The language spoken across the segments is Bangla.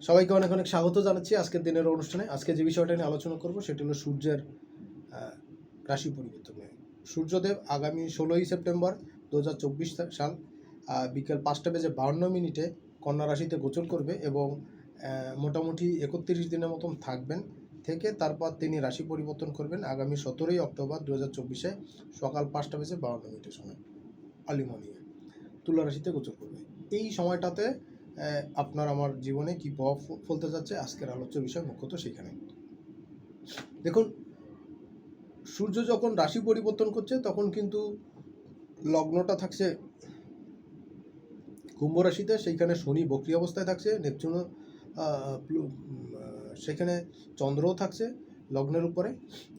সবাইকে অনেক অনেক স্বাগত জানাচ্ছি আজকের দিনের অনুষ্ঠানে। আজকে যে বিষয়টা নিয়ে আলোচনা করব সেটি হলো সূর্যের রাশি পরিবর্তন সূর্যদেব আগামী ষোলোই সেপ্টেম্বর দু হাজার চব্বিশ সাল বিকেল পাঁচটা বেজে বাউন্ন মিনিটে কন্যা রাশিতে গোচর করবে এবং মোটামুটি একত্রিশ দিনের মতন থাকবেন। থেকে তারপর তিনি রাশি পরিবর্তন করবেন আগামী সতেরোই অক্টোবর দু হাজার চব্বিশে সকাল পাঁচটা বেজে বাউন্ন মিনিটের সময়। আর্লি মর্নিংয়ে তুলা রাশিতে গোচর করবে। এই সময়টাতে আপনার আমার জীবনে কি প্রভাব ফেলতে যাচ্ছে? আজকের আলোচ্য বিষয় মুখ্যত সেখানে। দেখুন সূর্য যখন রাশি পরিবর্তন করছে তখন কিন্তু লগ্নটা থাকছে কুম্ভ রাশিতে সেইখানে শনি বক্রি অবস্থায় থাকছে আহ, সেখানে চন্দ্রও থাকছে লগ্নের উপরে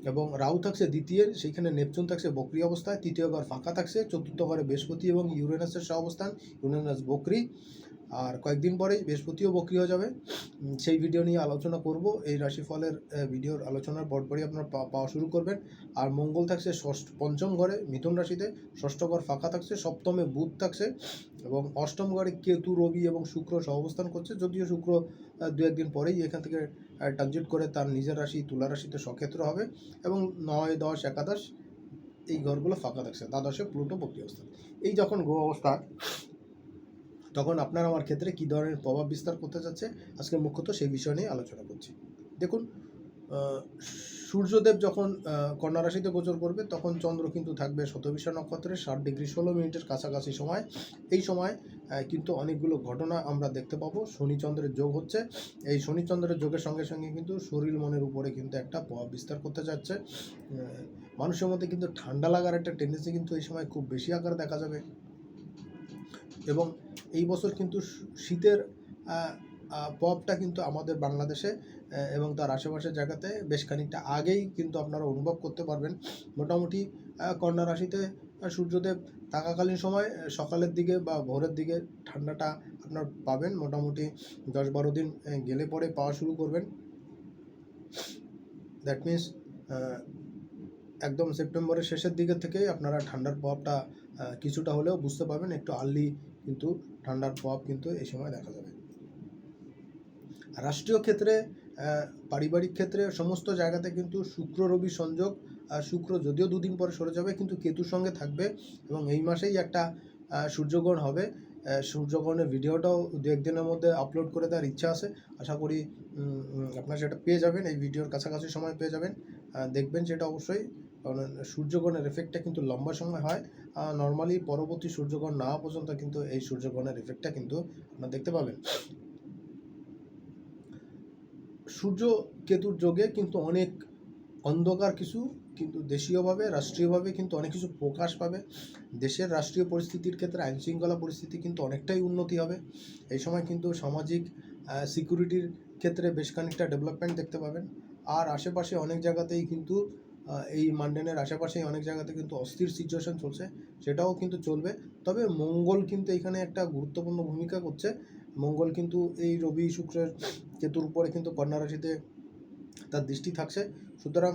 এবং রাহু থাকছে দ্বিতীয় সেইখানে নেপচুন থাকছে বক্রি অবস্থায় তৃতীয় ঘর ফাঁকা থাকছে চতুর্থ ঘরে বৃহস্পতি এবং ইউরেনাসের সহ অবস্থান ইউরেনাস বক্রি আর কয়েকদিন পরেই বৃহস্পতিও বক্রি হয়ে যাবে। সেই ভিডিও নিয়ে আলোচনা করব। এই রাশিফলের ভিডিওর আলোচনার পরপরই আপনার পাওয়া শুরু করবেন। আর মঙ্গল থাকছে ষষ্ঠ, পঞ্চম ঘরে, মিথুন রাশিতে। ষষ্ঠ ঘর ফাঁকা থাকছে, সপ্তমে বুধ থাকছে। এবং অষ্টম ঘরে কেতু, রবি এবং শুক্র সহ অবস্থান করছে। যদিও শুক্র দু একদিন পরেই এখান থেকে ট্রানজিট করে তার নিজের রাশি, তুলা রাশিতে সক্ষেত্র হবে। এবং নয়, দশ, একাদশ, এই ঘরগুলো ফাঁকা থাকছে। দ্বাদশে প্লুটো বক্রি অবস্থা এই যখন গ্রহ অবস্থা তখন আপনার আমার ক্ষেত্রে কী ধরনের প্রভাব বিস্তার করতে যাচ্ছে? আজকে মুখ্যত সেই বিষয় নিয়ে আলোচনা করছি। দেখুন সূর্যদেব যখন কন্যা রাশিতে গোচর করবে, তখন চন্দ্র কিন্তু থাকবে শতবিশা নক্ষত্রে, ষাট ডিগ্রি ষোলো মিনিটের কাছাকাছি সময়। এই সময় কিন্তু অনেকগুলো ঘটনা আমরা দেখতে পাবো। শনিচন্দ্রের যোগ হচ্ছে। এই শনিচন্দ্রের যোগের সঙ্গে সঙ্গে কিন্তু শরীর মনের উপরে কিন্তু একটা প্রভাব বিস্তার করতে যাচ্ছে। মানুষের মধ্যে কিন্তু ঠান্ডা লাগার একটা টেন্ডেন্সি কিন্তু এই সময় খুব বেশি আকারে দেখা যাবে। এবং এই বছর কিন্তু শীতের প্রভাবটা কিন্তু আমাদের বাংলাদেশে এবং তার আশেপাশের জায়গাতে বেশ খানিকটা আগেই কিন্তু আপনারা অনুভব করতে পারবেন। মোটামুটি কন্যা রাশিতে সূর্যদেব থাকাকালীন সময় সকালের দিকে বা ভোরের দিকে ঠান্ডাটা আপনার পাবেন। মোটামুটি দশ বারো দিন গেলে পরে পাওয়া শুরু করবেন। দ্যাট মিন্স একদম সেপ্টেম্বরের শেষের দিকে থেকেই আপনারা ঠান্ডার প্রভাবটা কিছুটা হলেও বুঝতে পারবেন। একটু আর্লি কিন্তু ঠান্ডার প্রভাব কিন্তু এই সময় দেখা যাবে। রাষ্ট্রীয় ক্ষেত্রে পারিবারিক ক্ষেত্রে সমস্ত জায়গাতে কিন্তু শুক্র রবি সংযোগ আর শুক্র যদিও দুদিন পরে সরে যাবে, কিন্তু কেতুর সঙ্গে থাকবে এবং এই মাসেই একটা সূর্যগ্রহণ হবে। সূর্যগ্রহণের ভিডিওটাও দু একদিনের মধ্যে আপলোড করে দেওয়ার ইচ্ছা আছে। আশা করি আপনারা সেটা পেয়ে যাবেন, এই ভিডিওর কাছাকাছি সময় পেয়ে যাবেন। দেখবেন সেটা অবশ্যই। কারণ সূর্যগ্রহণের এফেক্টটা কিন্তু লম্বা সময় হয়। নর্মালি পরবর্তী সূর্যগ্রহণ না পর্যন্ত কিন্তু এই সূর্যগ্রহণের এফেক্টটা কিন্তু আপনারা দেখতে পাবেন। সূর্য কেতুর যোগে কিন্তু অনেক অন্ধকার কিছু কিন্তু দেশীয়ভাবে, রাষ্ট্রীয়ভাবে কিন্তু অনেক কিছু প্রকাশ পাবে। দেশের রাষ্ট্রীয় পরিস্থিতির ক্ষেত্রে আইন শৃঙ্খলা পরিস্থিতি কিন্তু অনেকটাই উন্নতি হবে। এই সময় কিন্তু সামাজিক সিকিউরিটির ক্ষেত্রে বেশ খানিকটা ডেভেলপমেন্ট দেখতে পাবেন। আর আশেপাশে অনেক জায়গাতেই কিন্তু এই মান্ডেনের আশেপাশেই অনেক জায়গাতে কিন্তু অস্থির সিচুয়েশন চলছে সেটাও কিন্তু চলবে। তবে মঙ্গল কিন্তু এখানে একটা গুরুত্বপূর্ণ ভূমিকা করছে। মঙ্গল কিন্তু এই রবি শুক্রের কেতুর উপরে কিন্তু কন্যা রাশিতে তার দৃষ্টি থাকছে। সুতরাং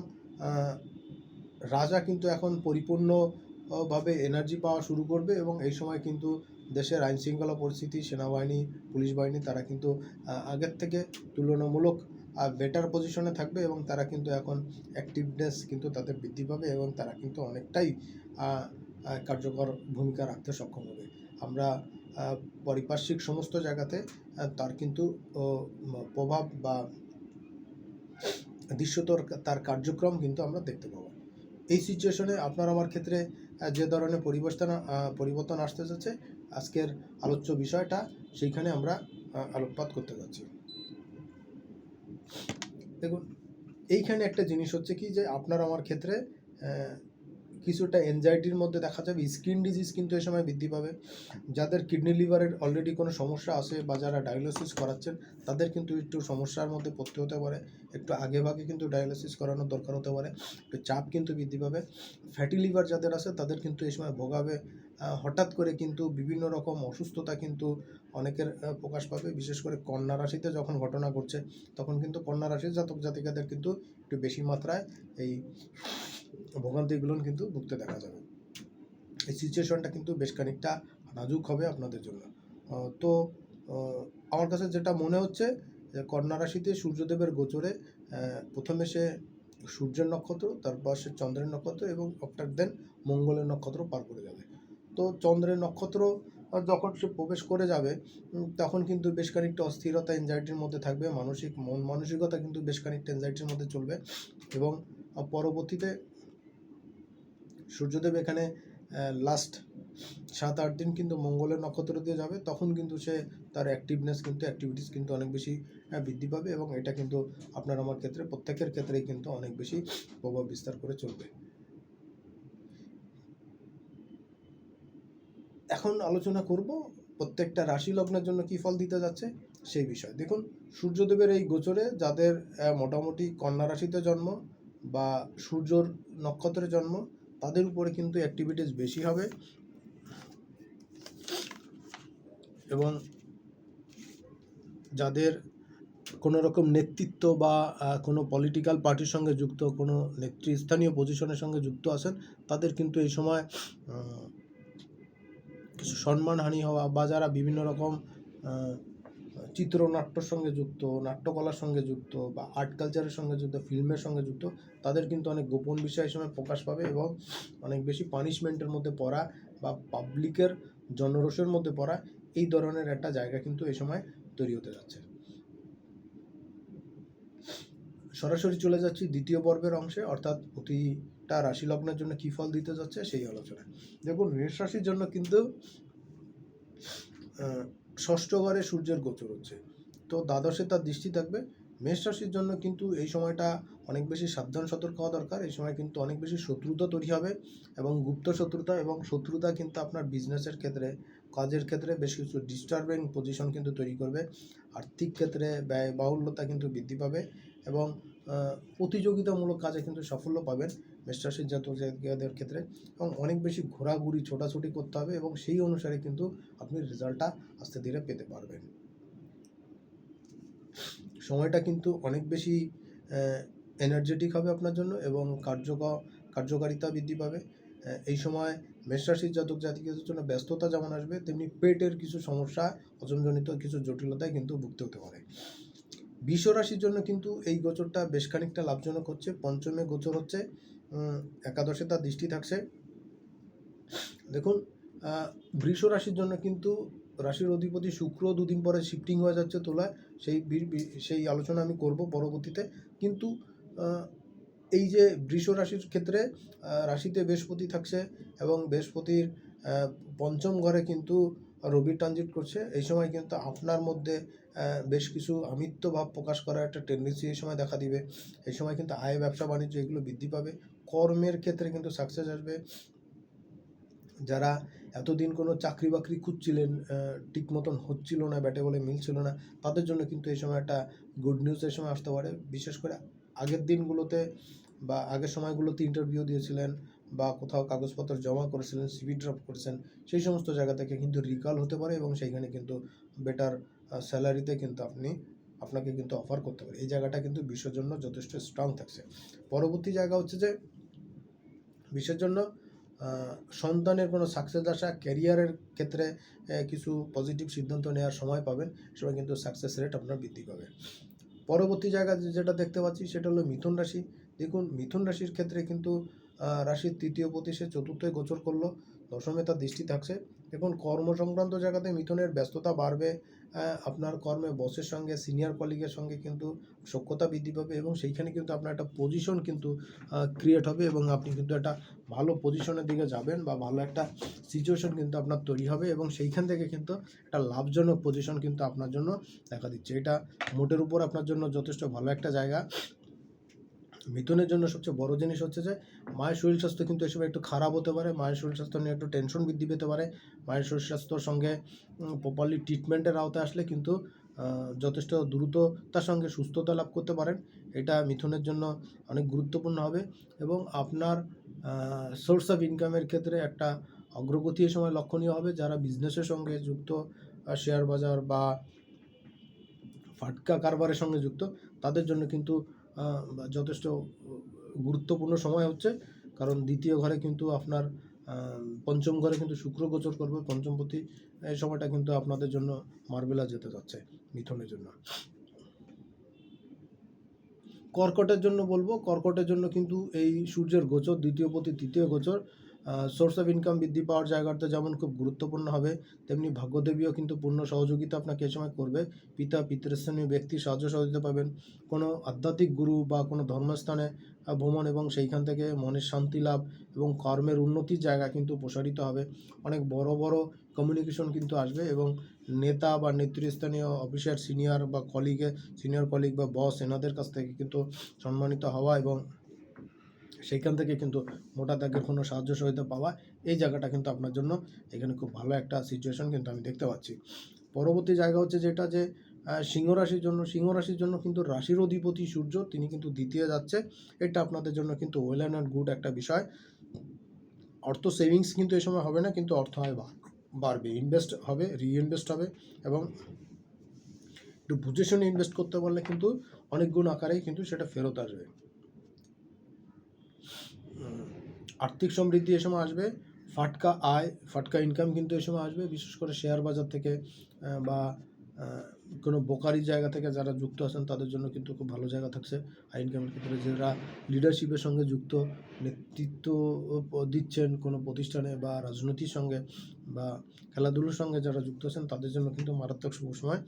রাজা কিন্তু এখন পরিপূর্ণ আহ, ভাবে এনার্জি পাওয়া শুরু করবে এবং এই সময় কিন্তু দেশের আইন শৃঙ্খলা পরিস্থিতি সেনাবাহিনী পুলিশ বাহিনী তারা কিন্তু আগের থেকে তুলনামূলক বেটার পজিশনে থাকবে এবং তারা কিন্তু এখন অ্যাক্টিভনেস কিন্তু তাদের বৃদ্ধি পাবে এবং তারা কিন্তু অনেকটাই কার্যকর ভূমিকা রাখতে সক্ষম হবে। আমরা পারিপার্শ্বিক সমস্ত জায়গাতে তার কিন্তু প্রভাব বা দৃশ্যতর তার কার্যক্রম কিন্তু আমরা দেখতে পাবো। এই সিচুয়েশনে আপনার আমার ক্ষেত্রে যে ধরনের পরিবর্তন পরিবর্তন আসতে যাচ্ছে, আজকের আলোচ্য বিষয়টা, সেইখানে আমরা আলোকপাত করতে যাচ্ছি। দেখুন এইখানে একটা জিনিস হচ্ছে কি যে আপনার আমার ক্ষেত্রে কিছুটা এনজাইটির মধ্যে দেখা যাবে। স্কিন ডিজিজ কিন্তু এই সময় বৃদ্ধি পাবে। যাদের কিডনি লিভারের অলরেডি কোনো সমস্যা আছে বা যারা ডায়ালিসিস করাচ্ছেন, তাদের কিন্তু একটু সমস্যার মধ্যে পড়তে হতে পারে। একটু আগে ভাগে কিন্তু ডায়ালিসিস করানোর দরকার হতে পারে। একটু চাপ কিন্তু বৃদ্ধি পাবে। ফ্যাটি লিভার যাদের আছে, তাদের কিন্তু এই সময় ভোগাবে। হঠাৎ করে কিন্তু বিভিন্ন রকম অসুস্থতা কিন্তু অনেকের প্রকাশ পাবে। বিশেষ করে কন্যা রাশিতে যখন ঘটনা ঘটছে, তখন কিন্তু কন্যা রাশির জাতক জাতিকাদের কিন্তু একটু বেশি মাত্রায় এই ভোগান্তিগুলো কিন্তু ভুগতে দেখা যাবে। এই সিচুয়েশনটা কিন্তু বেশ খানিকটা নাজুক হবে আপনাদের জন্য। তো আমার কাছে যেটা মনে হচ্ছে যে কন্যা রাশিতে সূর্যদেবের গোচরে প্রথমে সে সূর্যের নক্ষত্র, তারপর সে চন্দ্রের নক্ষত্র এবং অফটার দেন মঙ্গলের নক্ষত্র পার করে যাবে। তো চন্দ্রের নক্ষত্র যখন সে প্রবেশ করে যাবে তখন কিন্তু বেশ খানিকটা অস্থিরতা এনজাইটির মধ্যে থাকবে, মানসিক, মন মানসিকতা কিন্তু বেশ খানিকটা এনজাইটির মধ্যে চলবে এবং পরবর্তীতে সূর্যদেব এখানে লাস্ট সাত আট দিন কিন্তু মঙ্গলের নক্ষত্র দিয়ে যাবে, তখন কিন্তু সে তার অ্যাক্টিভনেস কিন্তু অ্যাক্টিভিটিস কিন্তু অনেক বেশি বৃদ্ধি পাবে এবং এটা কিন্তু আপনার আমার ক্ষেত্রে, প্রত্যেকের ক্ষেত্রেই কিন্তু অনেক বেশি প্রভাব বিস্তার করে চলবে। এখন আলোচনা করব প্রত্যেকটা রাশি লগ্নের জন্য কি ফল দিতে যাচ্ছে, সেই বিষয়। দেখুন, সূর্যদেবের এই গোচরে যাদের মোটামুটি কন্যা রাশিতে জন্ম বা সূর্যর নক্ষত্রে জন্ম তাদের উপরে কিন্তু অ্যাক্টিভিটিস বেশি হবে। এবং যাদের কোনো রকম নেতৃত্ব বা কোনো পলিটিক্যাল পার্টির সঙ্গে যুক্ত, কোনো নেতৃস্থানীয় পজিশনের সঙ্গে যুক্ত আছেন, তাদের কিন্তু এই সময় কিছু সম্মানহানি হওয়া বা যারা বিভিন্ন রকম চিত্রনাট্যর সঙ্গে যুক্ত, নাট্যকলার সঙ্গে যুক্ত বা আর্ট কালচারের সঙ্গে যুক্ত ফিল্মের সঙ্গে যুক্ত, তাদের কিন্তু অনেক গোপন বিষয় সময় প্রকাশ পাবে এবং অনেক বেশি পানিশমেন্টের মধ্যে পড়া বা পাবলিকের জনরোষের মধ্যে পড়া এই ধরনের একটা জায়গা কিন্তু এই সময় তৈরি হতে যাচ্ছে। সরাসরি চলে যাচ্ছি দ্বিতীয় পর্বের অংশে, অর্থাৎ প্রতিটা রাশি লগ্নের জন্য কী ফল দিতে যাচ্ছে সেই আলোচনা দেখুন, মেষ রাশির জন্য কিন্তু ষষ্ঠ ঘরে সূর্যের গোচর হচ্ছে। তো দ্বাদশে তার দৃষ্টি থাকবে। মেষ রাশির জন্য কিন্তু এই সময়টা অনেক বেশি সাবধান, সতর্ক হওয়া দরকার। এই সময় কিন্তু অনেক বেশি শত্রুতা তৈরি হবে এবং গুপ্ত শত্রুতা এবং শত্রুতা কিন্তু আপনার বিজনেসের ক্ষেত্রে, কাজের ক্ষেত্রে বেশ কিছু ডিস্টার্বিং পজিশন কিন্তু তৈরি করবে। আর্থিক ক্ষেত্রে ব্যয় বাহুল্যতা কিন্তু বৃদ্ধি পাবে এবং প্রতিযোগিতামূলক কাজে কিন্তু সাফল্য পাবেন। মেষরাশির জাতক জাতিকাদের ক্ষেত্রে এবং অনেক বেশি ঘোরাঘুরি, ছোটাছুটি করতে হবে এবং সেই অনুসারে কিন্তু আপনি রেজাল্টটা আস্তে ধীরে পেতে পারবেন। সময়টা কিন্তু অনেক বেশি এনার্জেটিক হবে আপনার জন্য এবং কার্যকর কার্যকারিতা বৃদ্ধি পাবে। এই সময় মেষরাশির জাতক জাতিকাদের জন্য ব্যস্ততা যেমন আসবে, তেমনি পেটের কিছু সমস্যা হজমজনিত কিছু জটিলতায় কিন্তু ভুগতে হতে পারে। বিষ রাশির জন্য কিন্তু এই গোচরটা বেশ খানিকটা লাভজনক হচ্ছে, পঞ্চমে গোচর হচ্ছে। একাদশে তার দৃষ্টি থাকছে। দেখুন বৃষ রাশির জন্য কিন্তু রাশির অধিপতি শুক্র দুদিন পরে শিফটিং হয়ে যাচ্ছে তোলায়। সেই সেই আলোচনা আমি করব পরবর্তীতে। কিন্তু এই যে বৃষ রাশির ক্ষেত্রে রাশিতে বৃহস্পতি থাকছে এবং বৃহস্পতির পঞ্চম ঘরে কিন্তু রবি ট্রানজিট করছে। এই সময় কিন্তু আপনার মধ্যে বেশ কিছু আমিত্ব ভাব প্রকাশ করার একটা টেন্ডেন্সি এই সময় দেখা দিবে। এই সময় কিন্তু আয়, ব্যবসা, বাণিজ্য এগুলো বৃদ্ধি পাবে। কর্মের ক্ষেত্রে কিন্তু সাকসেস আসবে। যারা এতদিন কোনো চাকরি বাকরি খুঁজছিলেন ঠিক মতন হচ্ছিল না, ব্যাটে বলে মিলছিল না, তাদের জন্য কিন্তু এই সময় একটা গুড নিউজ এই সময় আসতে পারে। বিশেষ করে আগের দিনগুলোতে বা আগের সময়গুলোতে ইন্টারভিউ দিয়েছিলেন বা কোথাও কাগজপত্র জমা করেছিলেন সিভি ড্রপ করেছেন, সেই সমস্ত জায়গা থেকে কিন্তু রিকল হতে পারে এবং সেইখানে কিন্তু বেটার স্যালারিতে কিন্তু আপনি, আপনাকে কিন্তু অফার করতে পারে। এই জায়গাটা কিন্তু বিশ্বের জন্য যথেষ্ট স্ট্রং থাকছে। পরবর্তী জায়গা হচ্ছে যে বিশ্বের জন্য সন্তানের কোনো সাকসেস আসা ক্যারিয়ারের ক্ষেত্রে কিছু পজিটিভ সিদ্ধান্ত নেওয়ার সময় পাবেন সময় কিন্তু সাকসেস রেট আপনার বৃদ্ধি পাবে। পরবর্তী জায়গা যেটা দেখতে পাচ্ছি, সেটা হলো মিথুন রাশি। দেখুন, মিথুন রাশির ক্ষেত্রে কিন্তু রাশির তৃতীয় পতি সে চতুর্থে গোচর করল, দশমে তার দৃষ্টি থাকছে। দেখুন কর্ম সংক্রান্ত জায়গাতে মিথুনের ব্যস্ততা বাড়বে আপনার কর্মে বসের সঙ্গে সিনিয়র কলিগের সঙ্গে কিন্তু সক্ষতা বৃদ্ধি পাবে এবং সেইখানে কিন্তু আপনার একটা পজিশন কিন্তু ক্রিয়েট হবে এবং আপনি কিন্তু একটা ভালো পজিশনের দিকে যাবেন বা ভালো একটা সিচুয়েশন কিন্তু আপনার তৈরি হবে এবং সেইখান থেকে কিন্তু একটা লাভজনক পজিশন কিন্তু আপনার জন্য দেখা দিচ্ছে। এটা মোটের উপর আপনার জন্য যথেষ্ট ভালো একটা জায়গা। মিথুনের জন্য সবচেয়ে বড় জিনিস হচ্ছে যে, মায়ের শরীর স্বাস্থ্য কিন্তু এসব একটু খারাপ হতে পারে, মায়ের শরীর স্বাস্থ্য নিয়ে একটু টেনশন বৃদ্ধি পেতে পারে, মায়ের শরীর স্বাস্থ্যর সঙ্গে প্রপারলি ট্রিটমেন্টের আওতায় আসলে কিন্তু যথেষ্ট দ্রুততার সঙ্গে সুস্থতা লাভ করতে পারেন, এটা মিথুনের জন্য অনেক গুরুত্বপূর্ণ হবে এবং আপনার সোর্স অফ ইনকামের ক্ষেত্রে একটা অগ্রগতি এই সময় লক্ষণীয় হবে, যারা বিজনেসের সঙ্গে যুক্ত শেয়ার বাজার বা ফাটকা কারবারের সঙ্গে যুক্ত, তাদের জন্য কিন্তু যথেষ্ট গুরুত্বপূর্ণ সময় হচ্ছে। কারণ দ্বিতীয় ঘরে কিন্তু আপনার পঞ্চম ঘরে কিন্তু শুক্র গোচর করবে। পঞ্চমপতি, এই সময়টা কিন্তু আপনাদের জন্য মার্বেলা যেতে যাচ্ছে, মিথনের জন্য। কর্কটের জন্য বলব, কর্কটের জন্য কিন্তু এই সূর্যের গোচর দ্বিতীয় প্রতি তৃতীয় গোচর সোর্স অফ ইনকাম বৃদ্ধি পাওয়ার জায়গাটা যেমন খুব গুরুত্বপূর্ণ হবে, তেমনি ভাগ্যদেবীও কিন্তু পূর্ণ সহযোগিতা আপনাকে এ সময় করবে। পিতা, পিতৃস্থানীয় ব্যক্তি সাহায্য সহযোগিতা পাবেন। কোনো আধ্যাত্মিক গুরু বা কোনো ধর্মস্থানে ভ্রমণ এবং সেইখান থেকে মনের শান্তি লাভ এবং কর্মের উন্নতির জায়গা কিন্তু প্রসারিত হবে। অনেক বড় বড় কমিউনিকেশন কিন্তু আসবে এবং নেতা বা নেতৃস্থানীয় অফিসার সিনিয়র বা কলিগে সিনিয়র কলিগ বা বস এনাদের কাছ থেকে কিন্তু সম্মানিত হওয়া এবং সেইখান থেকে কিন্তু মোটা দাগের কোনো সাহায্য সহায়তা পাওয়া এই জায়গাটা কিন্তু আপনার জন্য এখানে খুব ভালো একটা সিচুয়েশন কিন্তু আমি দেখতে পাচ্ছি। পরবর্তী জায়গা হচ্ছে যেটা যে সিংহ রাশির জন্য, সিংহ রাশির জন্য কিন্তু রাশির অধিপতি সূর্য, তিনি কিন্তু দ্বিতীয় যাচ্ছে। এটা আপনাদের জন্য কিন্তু ওয়েল অ্যান্ড গুড একটা বিষয়। অর্থ সেভিংস কিন্তু এই সময় হবে না, কিন্তু অর্থ হয় বাড়বে। ইনভেস্ট হবে রিইনভেস্ট হবে এবং একটু বুঝে শুনে ইনভেস্ট করতে পারলে কিন্তু অনেক গুণ আকারেই কিন্তু সেটা ফেরত আসবে। আর্থিক সমৃদ্ধি এ সময় আসবে, ফাটকা আয়, ফাটকা ইনকাম কিন্তু এ সময় আসবে, বিশেষ করে শেয়ার বাজার থেকে বা কোনো বোকারি জায়গা থেকে যারা যুক্ত আছেন তাদের জন্য কিন্তু খুব ভালো জায়গা থাকছে আই ইনকামের ক্ষেত্রে। যারা লিডারশিপের সঙ্গে যুক্ত, নেতৃত্ব দিচ্ছেন কোনো প্রতিষ্ঠানে বা রাজনীতির সঙ্গে বা খেলাধুলোর সঙ্গে যারা যুক্ত আছেন তাদের জন্য কিন্তু মারাত্মক শুভ সময়।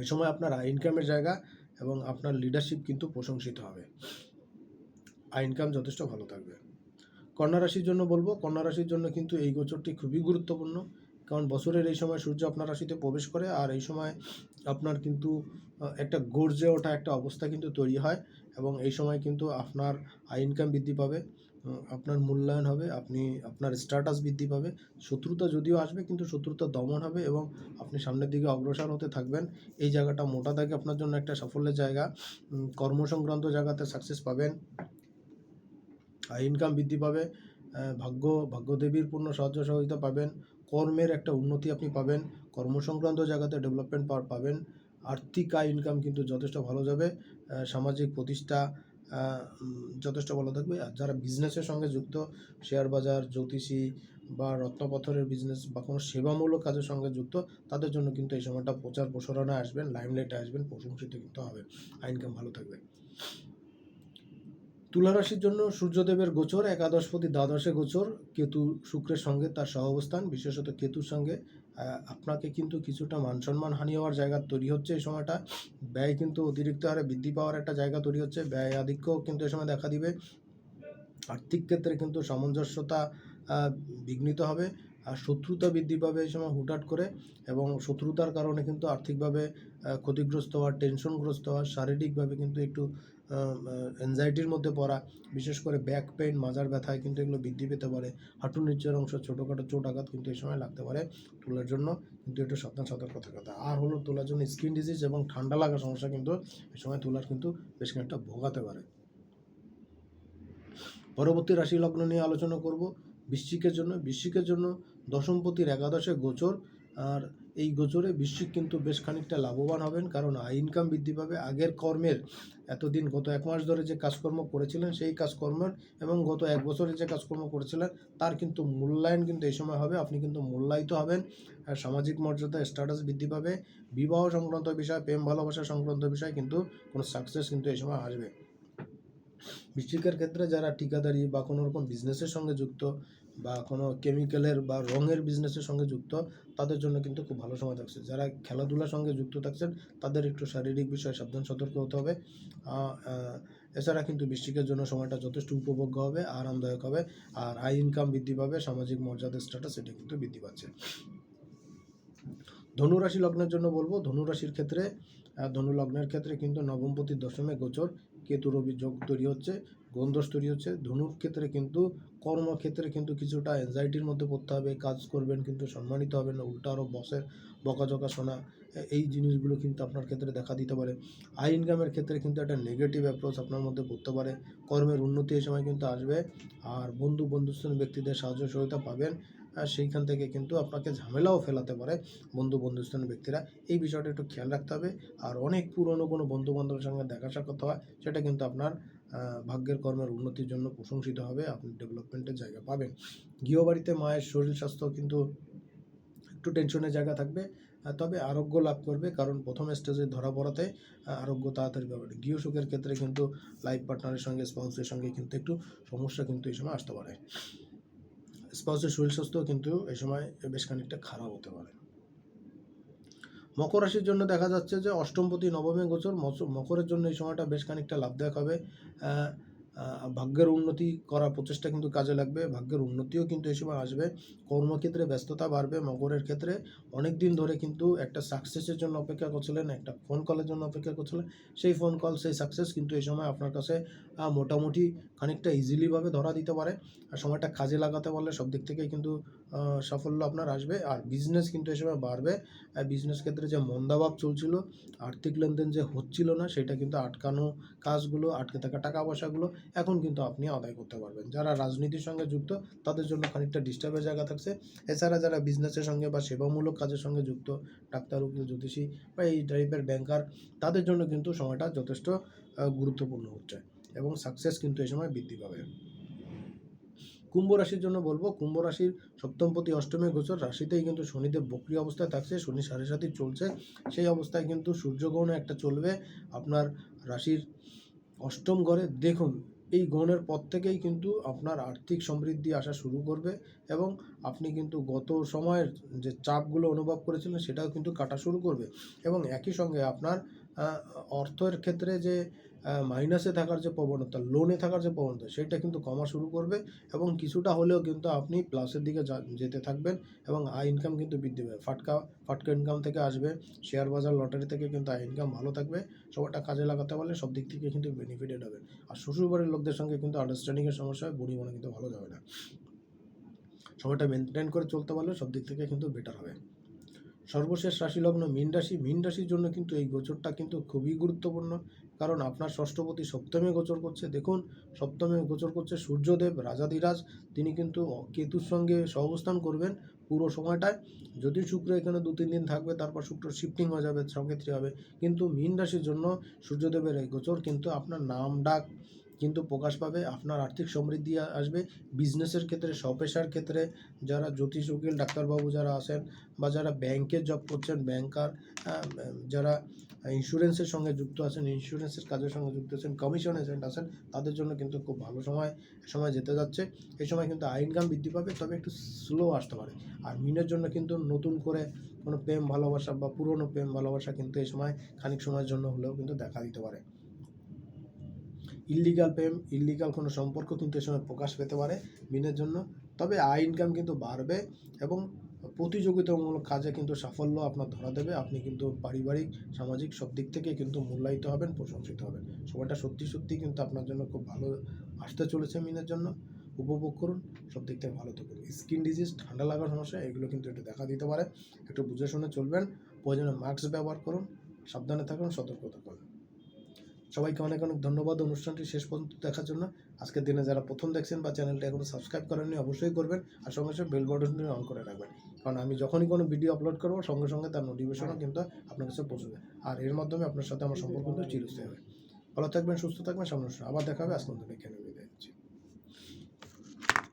এই সময় আপনার আই ইনকামের জায়গা এবং আপনার লিডারশিপ কিন্তু প্রশংসিত হবে। আই ইনকাম যথেষ্ট ভালো থাকবে। কন্যা রাশির জন্য বলব, কন্যা রাশির জন্য কিন্তু এই গোচরটি খুবই গুরুত্বপূর্ণ। কারণ বছরের এই সময় সূর্য আপনার রাশিতে প্রবেশ করে আর এই সময় আপনার কিন্তু একটা গর্জে ওঠা একটা অবস্থা কিন্তু তৈরি হয় এবং এই সময় কিন্তু আপনার আই ইনকাম বৃদ্ধি পাবে আপনার মূল্যায়ন হবে, আপনি, আপনার স্ট্যাটাস বৃদ্ধি পাবে, শত্রুতা যদিও আসবে কিন্তু শত্রুতা দমন হবে এবং আপনি সামনের দিকে অগ্রসর হতে থাকবেন। এই জায়গাটা মোটা দাগে আপনার জন্য একটা সাফল্যের জায়গা কর্মসংক্রান্ত জায়গাতে সাকসেস পাবেন। আয় ইনকাম বৃদ্ধি পাবে ভাগ্য, ভাগ্যদেবীর পূর্ণ সাহায্য সহযোগিতা পাবেন, কর্মের একটা উন্নতি আপনি পাবেন, কর্মসংক্রান্ত জায়গাতে ডেভেলপমেন্ট পাওয়ার পাবেন, আর্থিক আয় ইনকাম কিন্তু যথেষ্ট ভালো যাবে সামাজিক প্রতিষ্ঠা যথেষ্ট ভালো থাকবে। আর যারা বিজনেসের সঙ্গে যুক্ত শেয়ার বাজার, জ্যোতিষী বা রত্নপাথরের বিজনেস বা কোনো সেবামূলক কাজের সঙ্গে যুক্ত, তাদের জন্য কিন্তু এই সময়টা প্রচার প্রসারণে আসবেন লাইমলাইটে আসবেন, প্রশংসিত কিন্তু হবে ইনকাম ভালো থাকবে। তুলা রাশির জন্য সূর্যদেবের গোচর, একাদশপতি দ্বাদশে গোচর, কেতু শুক্রের সঙ্গে তার সহাবস্থান, বিশেষত কেতুর সঙ্গে আপনাকে কিন্তু কিছুটা মান সম্মান হানি হওয়ার জায়গা তৈরি হচ্ছে এই সময়টা। ব্যয় কিন্তু অতিরিক্ত হারে বৃদ্ধি পাওয়ার একটা জায়গা তৈরি হচ্ছে। ব্যয় আধিক্য কিন্তু এই সময় দেখা দিবে। আর্থিক ক্ষেত্রে কিন্তু সামঞ্জস্যতা বিঘ্নিত হবে। আর শত্রুতা বৃদ্ধি পাবে এই সময় হুটহাট করে এবং শত্রুতার কারণে কিন্তু আর্থিকভাবে ক্ষতিগ্রস্ত হওয়া টেনশনগ্রস্ত হওয়া শারীরিকভাবে কিন্তু একটু অ্যাংজাইটির মধ্যে পড়া, বিশেষ করে ব্যাক পেইন মাজার ব্যথায় কিন্তু এগুলো বৃদ্ধি পেতে পারে। হাঁটুর নিচের অংশ, ছোটোখাটো চোট আঘাত কিন্তু এই সময় লাগতে পারে। তুলার জন্য কিন্তু একটু সাবধান সতর্ক থাকা আর হলো তোলার জন্য স্কিন ডিজিজ এবং ঠান্ডা লাগার সমস্যা কিন্তু এই সময় তুলার কিন্তু বেশ খানিকটা ভোগাতে পারে। পরবর্তী রাশি লগ্ন নিয়ে আলোচনা করব। বৃশ্চিকের জন্য বৃশ্চিকের জন্য দশমপতির একাদশে গোচর। আর এই গোচরে বৃশ্চিক কিন্তু বেশ খানিকটা লাভবান হবেন, কারণ আয় ইনকাম বৃদ্ধি পাবে। আগের কর্মের এতদিন গত এক মাস ধরে যে কাজকর্ম করেছিলেন, সেই কাজকর্মের এবং গত এক বছরে যে কাজকর্ম করেছিলেন, তার কিন্তু মূল্যায়ন কিন্তু এই সময় হবে। আপনি কিন্তু মূল্যায়িত হবেন, আর সামাজিক মর্যাদা স্ট্যাটাস বৃদ্ধি পাবে। বিবাহ সংক্রান্ত বিষয়, প্রেম, ভালোবাসা সংক্রান্ত বিষয় কিন্তু কোনো সাকসেস কিন্তু এই সময় আসবে। বৃশ্চিকের ক্ষেত্রে যারা ঠিকাদারি বা কোনো রকম বিজনেসের সঙ্গে যুক্ত বা কোনো কেমিক্যালের বা রঙের বিজনেসের সঙ্গে যুক্ত, তাদের জন্য কিন্তু খুব ভালো সময় থাকছে। যারা খেলাধুলার সঙ্গে যুক্ত থাকছেন, তাদের একটু শারীরিক বিষয়ে সাবধান, সতর্ক হতে হবে। এছাড়া কিন্তু বৃশ্চিকের জন্য সময়টা যথেষ্ট উপভোগ্য হবে, আরামদায়ক হবে, আর আয় ইনকাম বৃদ্ধি পাবে, সামাজিক মর্যাদা স্ট্যাটাস এটা কিন্তু বৃদ্ধি পাচ্ছে। ধনুরাশি লগ্নের জন্য বলব, ধনুরাশির ক্ষেত্রে ধনু লগ্নের ক্ষেত্রে কিন্তু নবমপতির দশমে গোচর, কেতু, রবি যোগ তৈরি হচ্ছে গন্ধস তৈরি হচ্ছে। ধনুর ক্ষেত্রে কিন্তু, কর্মক্ষেত্রে কিন্তু কিছুটা অ্যাংজাইটির মধ্যে পড়তে হবে, কাজ করবেন কিন্তু সম্মানিত হবেন উল্টা আরও বসের বকাঝকা শোনা এই জিনিসগুলো কিন্তু আপনার ক্ষেত্রে দেখা দিতে পারে। আই ইনকামের ক্ষেত্রে কিন্তু একটা নেগেটিভ অ্যাপ্রোচ আপনার মধ্যে পড়তে পারে। কর্মের উন্নতি এই সময় কিন্তু আসবে আর বন্ধু বন্ধুস্থানীয় ব্যক্তিদের সাহায্য সহায়তা পাবেন, আর সেইখান থেকে কিন্তু আপনাকে ঝামেলাও ফেলাতে পারে বন্ধু বন্ধুস্থানীয় ব্যক্তিরা। এই বিষয়টা একটু খেয়াল রাখতে হবে। আর অনেক পুরনো কোনো বন্ধু বান্ধবের সঙ্গে দেখা সাক্ষাৎ হয়, সেটা কিন্তু আপনার ভাগ্যের কর্মের উন্নতির জন্য প্রশংসিত হবে। আপনি ডেভেলপমেন্টের জায়গা পাবেন। গৃহবাড়িতে মায়ের শরীর স্বাস্থ্য কিন্তু একটু টেনশনের জায়গা থাকবে তবে আরোগ্য লাভ করবে কারণ প্রথম স্টেজে ধরা পড়াতে আরোগ্য তাড়াতাড়ি পাবে। গৃহসুখের ক্ষেত্রে কিন্তু লাইফ পার্টনারের সঙ্গে স্পাউসের সঙ্গে কিন্তু একটু সমস্যা কিন্তু এই সময় আসতে পারে। স্পাউসের শরীর স্বাস্থ্য কিন্তু এই সময় বেশ খানিকটা খারাপ হতে পারে। মকর রাশির জন্য দেখা যাচ্ছে যে অষ্টমপতি, নবমে গোচর মকরের জন্য এই সময়টা বেশ খানিকটা লাভদায়ক হবে। ভাগ্যের উন্নতি করার প্রচেষ্টা কিন্তু কাজে লাগবে। ভাগ্যের উন্নতিও কিন্তু এই সময় আসবে। কর্মক্ষেত্রে ব্যস্ততা বাড়বে মকরের ক্ষেত্রে। অনেক দিন ধরে কিন্তু একটা সাকসেসের জন্য অপেক্ষা করছিলেন, একটা ফোন কলের জন্য অপেক্ষা করছিলেন। সেই ফোন কল সেই সাকসেস কিন্তু এই সময় আপনার কাছে মোটামুটি খানিকটা ইজিলিভাবে ধরা দিতে পারে। আর সময়টা কাজে লাগাতে পারলে সব দিক থেকেই কিন্তু সাফল্য আপনার আসবে। আর বিজনেস কিন্তু এই সময় বাড়বে। আর বিজনেস ক্ষেত্রে যে মন্দাভাব চলছিল, আর্থিক লেনদেন যে হচ্ছিল না, সেটা কিন্তু আটকানো কাজগুলো, আটকে থাকা টাকা পয়সাগুলো এখন কিন্তু আপনি আদায় করতে পারবেন। যারা রাজনীতির সঙ্গে যুক্ত, তাদের জন্য খানিকটা ডিস্টার্বের জায়গা থাকছে। এছাড়া যারা বিজনেসের সঙ্গে বা সেবামূলক কাজের সঙ্গে যুক্ত, ডাক্তার, উকিল, জ্যোতিষী বা এই টাইপের ব্যাংকার তাদের জন্য কিন্তু সময়টা যথেষ্ট গুরুত্বপূর্ণ হচ্ছে। এবং সাকসেস কিন্তু এই সময় বৃদ্ধি পাবে। কুম্ভ রাশির জন্য বলব, কুম্ভ রাশির সপ্তমপতি অষ্টমী গোচর রাশিতেই কিন্তু শনিদেব বক্রি অবস্থায় থাকছে, শনি সাড়ে সাথে চলছে, সেই অবস্থায় কিন্তু সূর্যগ্রহণও একটা চলবে, আপনার রাশির অষ্টম ঘরে। দেখুন, এই গ্রহণের পর থেকেই কিন্তু আপনার আর্থিক সমৃদ্ধি আসা শুরু করবে এবং আপনি কিন্তু গত সময়ের যে চাপগুলো অনুভব করেছিলেন সেটাও কিন্তু কাটা শুরু করবে এবং একই সঙ্গে আপনার অর্থের ক্ষেত্রে যে মাইনাসে থাকার যে প্রবণতা লোনে থাকার যে প্রবণতা, সেটা কিন্তু কমা শুরু করবে এবং কিছুটা হলেও কিন্তু আপনি প্লাসের দিকে যেতে থাকবেন এবং আয় ইনকাম কিন্তু বৃদ্ধি পাবে। ফাটকা ফাটকা ইনকাম থেকে আসবে শেয়ার বাজার লটারি থেকে কিন্তু আয় ইনকাম ভালো থাকবে, সবাইটা কাজে লাগাতে পারলে সব দিক থেকে কিন্তু বেনিফিটেড হবে। আর শ্বশুরবাড়ির লোকদের সঙ্গে কিন্তু আন্ডারস্ট্যান্ডিংয়ের সমস্যা হয়, বুড়ি মনে কিন্তু ভালো যাবে না। সময়টা মেনটেন করে চলতে পারলে সব দিক থেকে কিন্তু বেটার হবে। সর্বশেষ রাশি লগ্ন মীন রাশি, মীন রাশির জন্য কিন্তু এই গোচরটা কিন্তু খুবই গুরুত্বপূর্ণ। কারণ আপনার ষষ্ঠপতি সপ্তমে গোচর করছে। দেখুন, সপ্তমে গোচর করছে সূর্যদেব, রাজাধিরাজ। তিনি কিন্তু কেতুর সঙ্গে সহবস্থান করবেন পুরো সময়টায়। যদি শুক্র এখানে দু, তিন দিন থাকবে, তারপর শুক্র শিফটিং হয়ে যাবে সক্ষেত্রে হবে। কিন্তু মীন রাশির জন্য সূর্যদেবের এই গোচর কিন্তু আপনার নাম ডাক। কিন্তু প্রকাশ পাবে। আপনার আর্থিক সমৃদ্ধি আসবে। বিজনেসের ক্ষেত্রে স্বপেশার ক্ষেত্রে যারা জ্যোতিষ উকিল, ডাক্তারবাবু যারা আছেন বা যারা ব্যাংকে জব করছেন ব্যাংকার যারা ইন্স্যুরেন্সের সঙ্গে যুক্ত আছেন ইন্স্যুরেন্সের কাজের সঙ্গে যুক্ত আছেন কমিশন এজেন্ট আছেন, তাদের জন্য কিন্তু খুব ভালো সময় সময় যেতে যাচ্ছে। এই সময় কিন্তু আয় ইনকাম বৃদ্ধি পাবে, তবে একটু স্লো আসতে পারে। আর মিনের জন্য কিন্তু নতুন করে কোনো প্রেম ভালোবাসা বা পুরনো প্রেম ভালোবাসা কিন্তু এই সময়, খানিক সময়ের জন্য হলেও কিন্তু দেখা দিতে পারে। ইল্লিগাল প্রেম ইল্লিগাল কোনো সম্পর্ক কিন্তু এই সময় প্রকাশ পেতে পারে মিনের জন্য। তবে আয় ইনকাম কিন্তু বাড়বে এবং প্রতিযোগিতামূলক কাজে কিন্তু সাফল্য আপনার ধরা দেবে। আপনি কিন্তু পারিবারিক, সামাজিক সব দিক থেকে কিন্তু মূল্যায়িত হবেন, প্রশংসিত হবেন। সময়টা সত্যি সত্যি কিন্তু আপনার জন্য খুব ভালো আসতে চলেছে মিনের জন্য। উপভোগ করুন, সব দিক থেকে ভালো থাকুন। স্কিন ডিজিজ, ঠান্ডা লাগার সমস্যা, এগুলো কিন্তু একটু দেখা দিতে পারে। একটু বুঝে শুনে চলবেন, প্রয়োজনে মাস্ক ব্যবহার করুন, সাবধানে থাকুন, সতর্ক থাকুন। সবাইকে অনেক অনেক ধন্যবাদ। অনুষ্ঠানটি শেষ পর্যন্ত দেখার জন্য। আজকের দিনে যারা প্রথম দেখছেন বা চ্যানেলটা এখনও সাবস্ক্রাইব করেননি, অবশ্যই করবেন আর সঙ্গে সঙ্গে বেল বাটনটি অন করে রাখবেন। কারণ আমি যখনই কোনো ভিডিও আপলোড করব, সঙ্গে সঙ্গে তার নোটিফিকেশনও কিন্তু আপনার কাছে পৌঁছবে। আর এর মাধ্যমে আপনার সাথে আমার সম্পর্ক কিন্তু চিরস্থায়ী হবে। ভালো থাকবেন, সুস্থ থাকবেন, সামনে আবার দেখা হবে। আজকে নেবেন